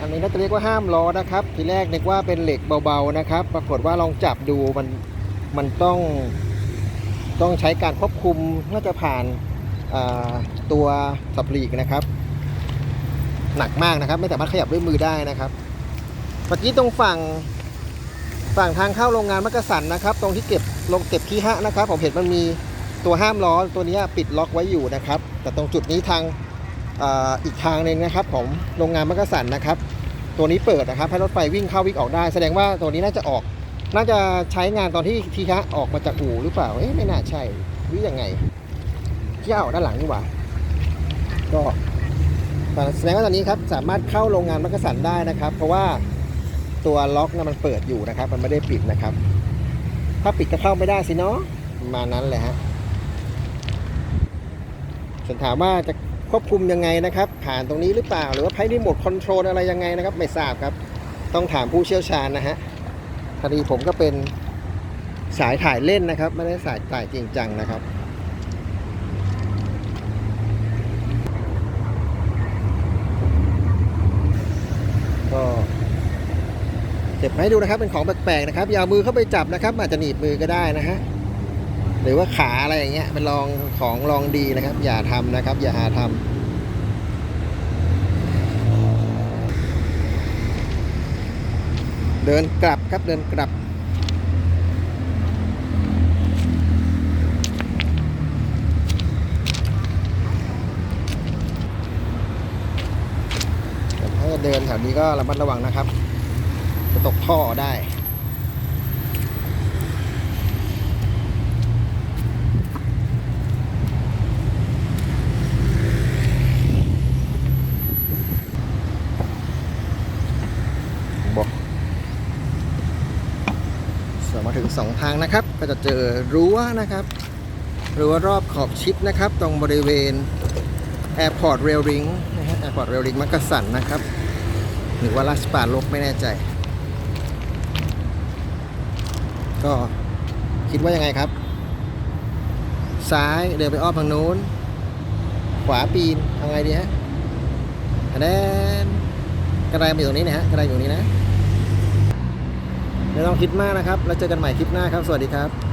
อันนี้น่าจะเรียกว่าห้ามล้อนะครับ ทีแรกนึกว่าเป็นเหล็กเบาๆนะครับ ปรากฏว่าลองจับดูมันมันต้องต้องใช้การควบคุมน่าจะผ่านตัวสับปลีกนะครับ หนักมากนะครับ ไม่สามารถขยับด้วยมือได้นะครับเมื่อกี้ตรงฝั่งฝั่งทางเข้าโรงงานมักกะสันนะครับ ตรงที่เก็บลงเก็บขี้ฮะนะครับ ผมเห็นมันมีตัวห้ามล้อตัวนี้ปิดล็อกไว้อยู่นะครับ แต่ตรงจุดนี้ทาง อีกทางหนึ่งนะครับของโรงงานมักกะสันนะครับ ตัวนี้เปิดนะครับให้รถไฟวิ่งเข้าวิ่งออกได้ แสดงว่าตัวนี้น่าจะออก น่าจะใช้งานตอนที่ทีฆะออกมาจากอู่หรือเปล่าเอ๊ะไม่น่าใช่หรือยังไงที่ออกด้านหลังนี่หว่าก็แสดงว่าตอนนี้ครับสามารถเข้าโรงงานมักกะสันได้นะครับ เพราะว่าตัวล็อกนะมันเปิดอยู่นะครับ มันไม่ได้ปิดนะครับ ถ้าปิดก็เข้าไม่ได้สิเนาะมานั้นแหละฮะส่วนถามว่าจะ ควบคุมยังไงนะครับ ผ่านตรงนี้หรือเปล่า หรือว่าใช้รีโมทคอนโทรลอะไรยังไงนะครับ ไม่ทราบครับ ต้องถามผู้เชี่ยวชาญนะฮะพอดีผมก็เป็นสายถ่ายเล่นนะครับ ไม่ได้สายถ่ายจริงจังนะครับ ก็เก็บมาให้ดูนะครับเป็นของแปลกๆนะครับอย่าเอามือเข้าไปจับนะครับ อาจจะหนีบมือก็ได้นะฮะ หรือว่าขาอะไรอย่างเงี้ยเป็นลองของลองดีนะครับ อย่าทำนะครับ อย่าหาทำเดินกลับครับเดินกลับ ถ้าจะเดินแถวนี้ก็ระมัดระวังนะครับ จะตกท่อได้ บอก มาถึงสองทางนะครับ ก็จะเจอรั้วนะครับรั้วรอบขอบชิดนะครับ ตรงบริเวณ Airport Rail Ring นะฮะ Airport Rail Ring มักกะสันนะครับ หรือว่าราชปาลกไม่แน่ใจ ก็คิดว่ายังไงครับ ซ้ายเดินไปอ้อมทางโน้น ขวาปีนทางไงดีฮะคะแนนกระไดมาอยู่ตรงนี้นะฮะกระไดอยู่ตรงนี้นะ ไม่ต้องคิดมากนะครับ แล้วเจอกันใหม่คลิปหน้าครับ สวัสดีครับ